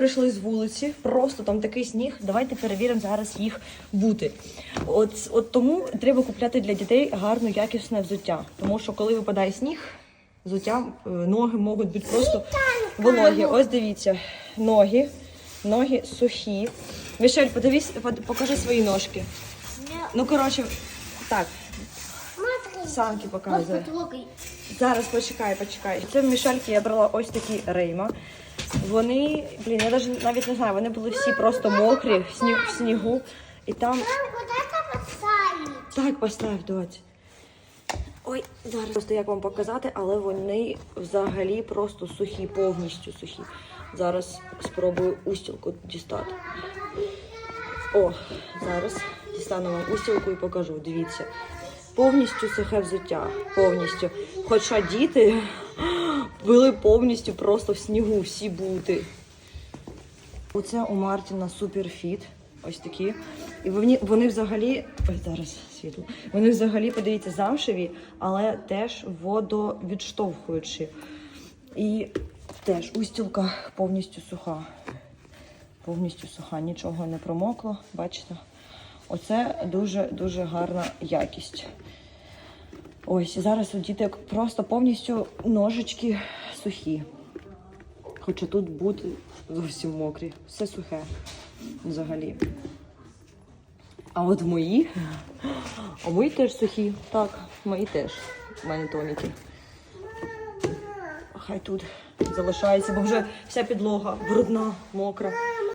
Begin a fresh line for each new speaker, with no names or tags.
Прийшли з вулиці, просто там такий сніг. Давайте перевіримо зараз їх бути. От, от тому треба купляти для дітей гарно якісне взуття. Тому що коли випадає сніг, взуття, е, ноги можуть бути просто вологі. Ось дивіться, ноги, ноги сухі. Мішель, подивись, покажи свої ножки. Ну, коротше, так. Санки показує. Зараз почекай, почекай. Це в мішельки я брала ось такі рейма. Вони, блін, я навіть, навіть не знаю, вони були всі просто мокрі в, сніг, в снігу. І там. Так, постав, доць. Ой, зараз просто як вам показати, але вони взагалі просто сухі, повністю сухі. Зараз спробую устілку дістати. О, зараз дістану вам устілку і покажу. Дивіться. Повністю сухе взуття. Повністю. Хоча діти були повністю просто в снігу, всі бути. Оце у Мартіна суперфіт. Ось такі. І вони, вони взагалі. Ой, зараз світло. Вони взагалі, подивіться, замшеві, але теж водовідштовхуючі. І теж устілка повністю суха. Повністю суха, нічого не промокло, бачите? Оце дуже-дуже гарна якість. Ось, зараз у діток просто повністю ножички сухі. Хоча тут бути зовсім мокрі. Все сухе взагалі. А от мої, а мої теж сухі. Так, мої теж. У мене томіки. Хай тут залишається, бо вже вся підлога брудна, мокра.